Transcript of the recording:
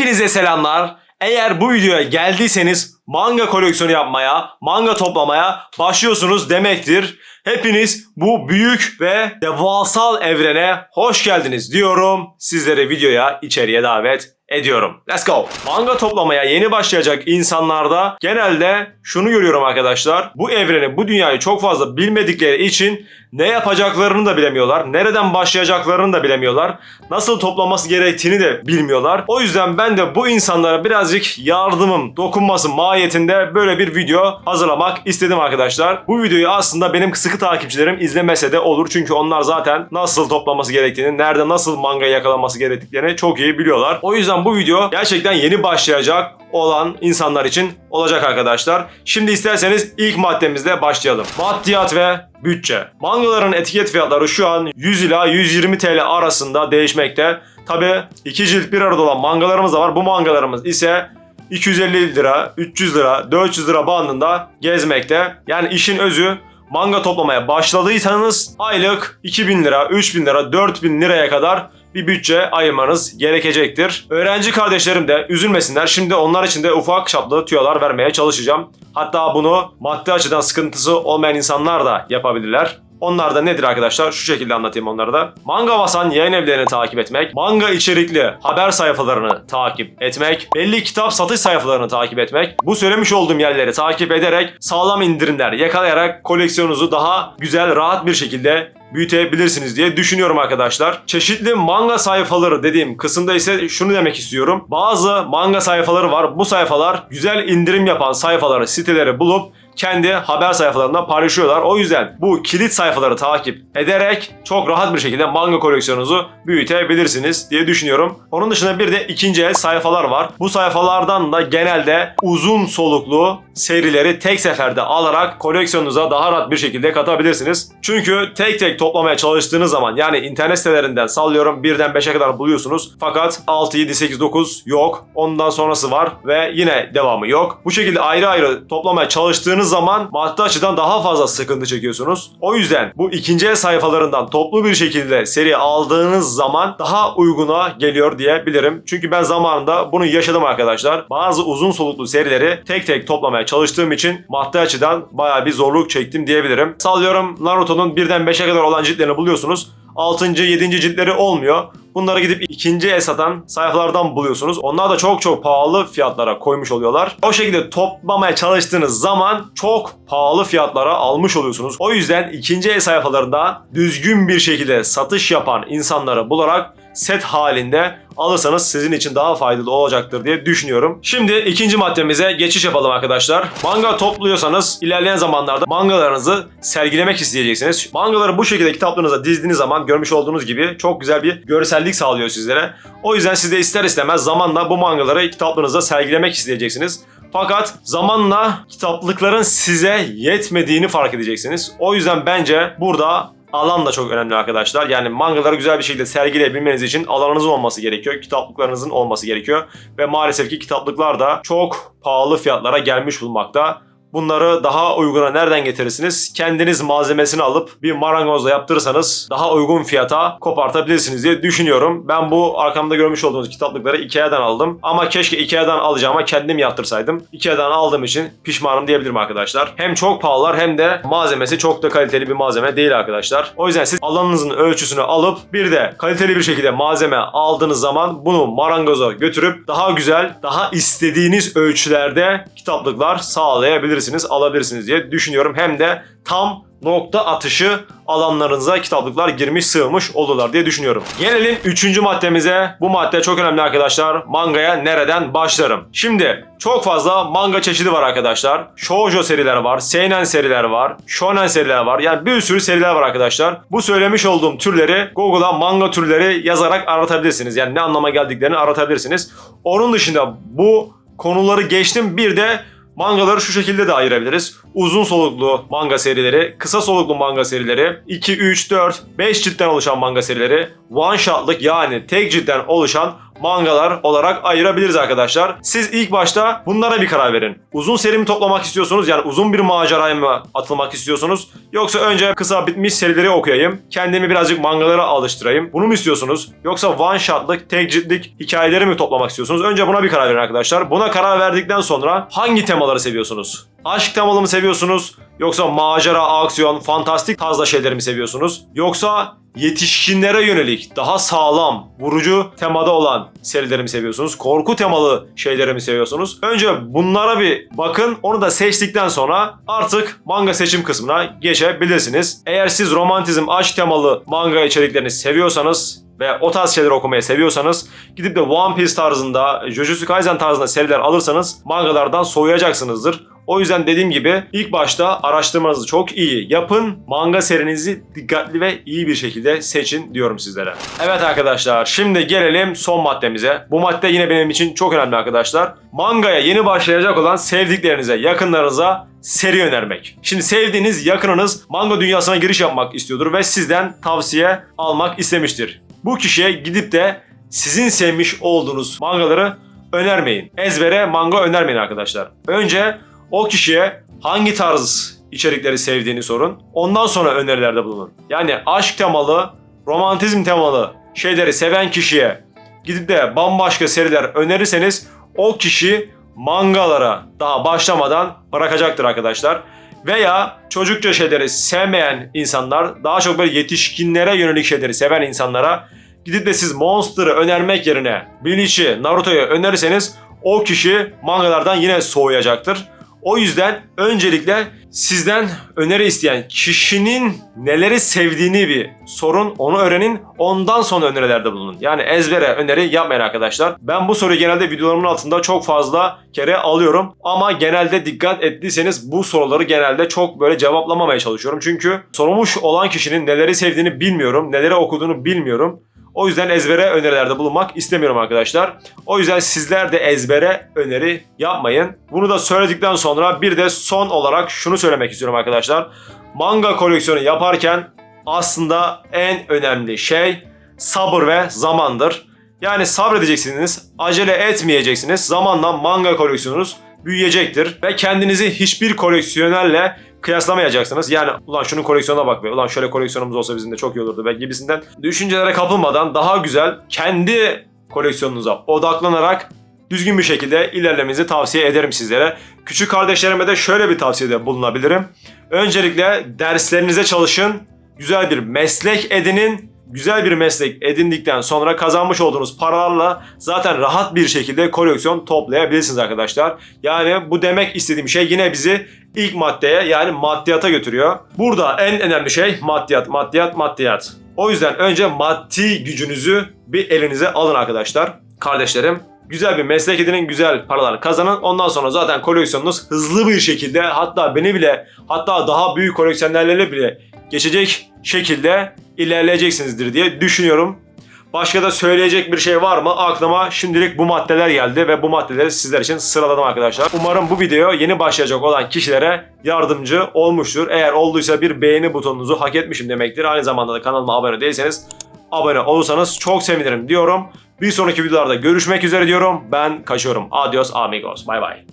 Hepinize selamlar. Eğer bu videoya geldiyseniz manga koleksiyonu yapmaya, manga toplamaya başlıyorsunuz demektir. Hepiniz bu büyük ve devasal evrene hoş geldiniz diyorum. Sizleri videoya, içeriye davet ediyorum. Let's go. Manga toplamaya yeni başlayacak insanlarda genelde şunu görüyorum arkadaşlar. Bu evreni, bu dünyayı çok fazla bilmedikleri için ne yapacaklarını da bilemiyorlar. Nereden başlayacaklarını da bilemiyorlar. Nasıl toplaması gerektiğini de bilmiyorlar. O yüzden ben de bu insanlara birazcık yardımım dokunması mahiyetinde böyle bir video hazırlamak istedim arkadaşlar. Bu videoyu aslında benim sıkı takipçilerim izlemese de olur. Çünkü onlar zaten nasıl toplaması gerektiğini, nerede nasıl manga yakalaması gerektiklerini çok iyi biliyorlar. O yüzden bu video gerçekten yeni başlayacak olan insanlar için olacak arkadaşlar. Şimdi isterseniz ilk maddemizle başlayalım. Maddiyat ve bütçe. Mangaların etiket fiyatları şu an 100 ila 120 TL arasında değişmekte. Tabi iki cilt bir arada olan mangalarımız da var. Bu mangalarımız ise 250 lira, 300 lira, 400 lira bandında gezmekte. Yani işin özü manga toplamaya başladıysanız aylık 2000 lira, 3000 lira, 4000 liraya kadar bir bütçe ayırmanız gerekecektir. Öğrenci kardeşlerim de üzülmesinler. Şimdi onlar için de ufak çaplı tüyolar vermeye çalışacağım. Hatta bunu maddi açıdan sıkıntısı olmayan insanlar da yapabilirler. Onlar da nedir arkadaşlar? Şu şekilde anlatayım onları da. Manga Vasan yayın evlerini takip etmek, manga içerikli haber sayfalarını takip etmek, belli kitap satış sayfalarını takip etmek, bu söylemiş olduğum yerleri takip ederek sağlam indirimler yakalayarak koleksiyonunuzu daha güzel, rahat bir şekilde büyütebilirsiniz diye düşünüyorum arkadaşlar. Çeşitli manga sayfaları dediğim kısımda ise şunu demek istiyorum. Bazı manga sayfaları var. Bu sayfalar güzel indirim yapan sayfaları, siteleri bulup kendi haber sayfalarında paylaşıyorlar. O yüzden bu kilit sayfaları takip ederek çok rahat bir şekilde manga koleksiyonunuzu büyütebilirsiniz diye düşünüyorum. Onun dışında bir de ikinci el sayfalar var. Bu sayfalardan da genelde uzun soluklu serileri tek seferde alarak koleksiyonunuza daha rahat bir şekilde katabilirsiniz. Çünkü tek tek toplamaya çalıştığınız zaman yani internet sitelerinden sallıyorum 1'den 5'e kadar buluyorsunuz. Fakat 6, 7, 8, 9 yok. Ondan sonrası var ve yine devamı yok. Bu şekilde ayrı ayrı toplamaya çalıştığınız zaman maddi açıdan daha fazla sıkıntı çekiyorsunuz. O yüzden bu ikinci el sayfalarından toplu bir şekilde seri aldığınız zaman daha uyguna geliyor diyebilirim. Çünkü ben zamanında bunu yaşadım arkadaşlar. Bazı uzun soluklu serileri tek tek toplamaya çalıştığım için maddi açıdan bayağı bir zorluk çektim diyebilirim. Sallıyorum Naruto'nun birden 5'e kadar olan ciltlerini buluyorsunuz. 6. 7. ciltleri olmuyor. Bunları gidip ikinci el satan sayfalardan buluyorsunuz. Onlar da çok çok pahalı fiyatlara koymuş oluyorlar. O şekilde toplamaya çalıştığınız zaman çok pahalı fiyatlara almış oluyorsunuz. O yüzden ikinci el sayfalarında düzgün bir şekilde satış yapan insanları bularak set halinde alırsanız sizin için daha faydalı olacaktır diye düşünüyorum. Şimdi ikinci maddemize geçiş yapalım arkadaşlar. Manga topluyorsanız ilerleyen zamanlarda mangalarınızı sergilemek isteyeceksiniz. Mangaları bu şekilde kitaplarınıza dizdiğiniz zaman görmüş olduğunuz gibi çok güzel bir görsellik sağlıyor sizlere. O yüzden siz de ister istemez zamanla bu mangaları kitaplarınızda sergilemek isteyeceksiniz. Fakat zamanla kitaplıkların size yetmediğini fark edeceksiniz. O yüzden bence burada alan da çok önemli arkadaşlar. Yani mangaları güzel bir şekilde sergileyebilmeniz için alanınızın olması gerekiyor. Kitaplıklarınızın olması gerekiyor. Ve maalesef ki kitaplıklar da çok pahalı fiyatlara gelmiş bulunmakta. Bunları daha uyguna nereden getirirsiniz? Kendiniz malzemesini alıp bir marangozla yaptırırsanız daha uygun fiyata kopartabilirsiniz diye düşünüyorum. Ben bu arkamda görmüş olduğunuz kitaplıkları Ikea'dan aldım. Ama keşke Ikea'dan alacağıma kendim yaptırsaydım. Ikea'dan aldığım için pişmanım diyebilirim arkadaşlar. Hem çok pahalılar hem de malzemesi çok da kaliteli bir malzeme değil arkadaşlar. O yüzden siz alanınızın ölçüsünü alıp bir de kaliteli bir şekilde malzeme aldığınız zaman bunu marangoza götürüp daha güzel, daha istediğiniz ölçülerde kitaplıklar sağlayabilirsiniz alabilirsiniz diye düşünüyorum. Hem de tam nokta atışı alanlarınıza kitaplıklar girmiş sığmış olurlar diye düşünüyorum. Gelelim 3. maddemize. Bu madde çok önemli arkadaşlar. Mangaya nereden başlarım? Şimdi çok fazla manga çeşidi var arkadaşlar. Shoujo seriler var, seinen seriler var, shonen seriler var. Yani bir sürü seriler var arkadaşlar. Bu söylemiş olduğum türleri Google'a manga türleri yazarak aratabilirsiniz. Yani ne anlama geldiklerini aratabilirsiniz. Onun dışında bu konuları geçtim. Bir de Mangaları şu şekilde de ayırabiliriz. Uzun soluklu manga serileri, kısa soluklu manga serileri, 2, 3, 4, 5 ciltten oluşan manga serileri, one shot'lık yani tek ciltten oluşan mangalar olarak ayırabiliriz arkadaşlar. Siz ilk başta bunlara bir karar verin. Uzun seri mi toplamak istiyorsunuz? Yani uzun bir maceraya mı atılmak istiyorsunuz? Yoksa önce kısa bitmiş serileri okuyayım. Kendimi birazcık mangalara alıştırayım. Bunu mu istiyorsunuz? Yoksa one shotlık, tek ciltlik hikayeleri mi toplamak istiyorsunuz? Önce buna bir karar verin arkadaşlar. Buna karar verdikten sonra hangi temaları seviyorsunuz? Aşk temalı mı seviyorsunuz? Yoksa macera, aksiyon, fantastik tarzda şeyleri mi seviyorsunuz? Yoksa yetişkinlere yönelik daha sağlam, vurucu temada olan serileri mi seviyorsunuz? Korku temalı şeyleri mi seviyorsunuz? Önce bunlara bir bakın. Onu da seçtikten sonra artık manga seçim kısmına geçebilirsiniz. Eğer siz romantizm, aşk temalı manga içeriklerini seviyorsanız ve o tarz şeyleri okumayı seviyorsanız gidip de One Piece tarzında, Jujutsu Kaisen tarzında seriler alırsanız mangalardan soğuyacaksınızdır. O yüzden dediğim gibi ilk başta araştırmanızı çok iyi yapın. Manga serinizi dikkatli ve iyi bir şekilde seçin diyorum sizlere. Evet arkadaşlar şimdi gelelim son maddemize. Bu madde yine benim için çok önemli arkadaşlar. Mangaya yeni başlayacak olan sevdiklerinize, yakınlarınıza seri önermek. Şimdi sevdiğiniz yakınınız manga dünyasına giriş yapmak istiyordur ve sizden tavsiye almak istemiştir. Bu kişiye gidip de sizin sevmiş olduğunuz mangaları önermeyin. Ezbere manga önermeyin arkadaşlar. Önce o kişiye hangi tarz içerikleri sevdiğini sorun. Ondan sonra önerilerde bulunun. Yani aşk temalı, romantizm temalı şeyleri seven kişiye gidip de bambaşka seriler önerirseniz o kişi mangalara daha başlamadan bırakacaktır arkadaşlar. Veya çocukça şeyleri sevmeyen insanlar, daha çok böyle yetişkinlere yönelik şeyleri seven insanlara gidip de siz Monster'ı önermek yerine Bleach'i, Naruto'yu önerirseniz o kişi mangalardan yine soğuyacaktır. O yüzden öncelikle sizden öneri isteyen kişinin neleri sevdiğini bir sorun, onu öğrenin. Ondan sonra önerilerde bulunun. Yani ezbere öneri yapmayın arkadaşlar. Ben bu soruyu genelde videolarımın altında çok fazla kere alıyorum. Ama genelde dikkat ettiyseniz bu soruları genelde çok böyle cevaplamamaya çalışıyorum. Çünkü sorulmuş olan kişinin neleri sevdiğini bilmiyorum, neleri okuduğunu bilmiyorum. O yüzden ezbere önerilerde bulunmak istemiyorum arkadaşlar. O yüzden sizler de ezbere öneri yapmayın. Bunu da söyledikten sonra bir de son olarak şunu söylemek istiyorum arkadaşlar. Manga koleksiyonu yaparken aslında en önemli şey sabır ve zamandır. Yani sabredeceksiniz, acele etmeyeceksiniz. Zamanla manga koleksiyonunuz büyüyecektir ve kendinizi hiçbir koleksiyonerle kıyaslamayacaksınız. Yani ulan şunun koleksiyonuna bak be, ulan şöyle koleksiyonumuz olsa bizim de çok iyi olurdu be gibisinden düşüncelere kapılmadan daha güzel kendi koleksiyonunuza odaklanarak düzgün bir şekilde ilerlemenizi tavsiye ederim sizlere. Küçük kardeşlerime de şöyle bir tavsiyede bulunabilirim. Öncelikle derslerinize çalışın, güzel bir meslek edinin, güzel bir meslek edindikten sonra kazanmış olduğunuz paralarla zaten rahat bir şekilde koleksiyon toplayabilirsiniz arkadaşlar. Yani bu demek istediğim şey yine bizi ilk maddeye yani maddiyata götürüyor. Burada en önemli şey maddiyat, maddiyat, maddiyat. O yüzden önce maddi gücünüzü bir elinize alın arkadaşlar. Kardeşlerim güzel bir meslek edinin, güzel paralar kazanın. Ondan sonra zaten koleksiyonunuz hızlı bir şekilde hatta beni bile hatta daha büyük koleksiyonerlerle bile geçecek şekilde ilerleyeceksinizdir diye düşünüyorum. Başka da söyleyecek bir şey var mı? Aklıma şimdilik bu maddeler geldi ve bu maddeleri sizler için sıraladım arkadaşlar. Umarım bu video yeni başlayacak olan kişilere yardımcı olmuştur. Eğer olduysa bir beğeni butonunuzu hak etmişim demektir. Aynı zamanda da kanalıma abone değilseniz abone olursanız çok sevinirim diyorum. Bir sonraki videolarda görüşmek üzere diyorum. Ben kaçıyorum. Adios amigos. Bay bay.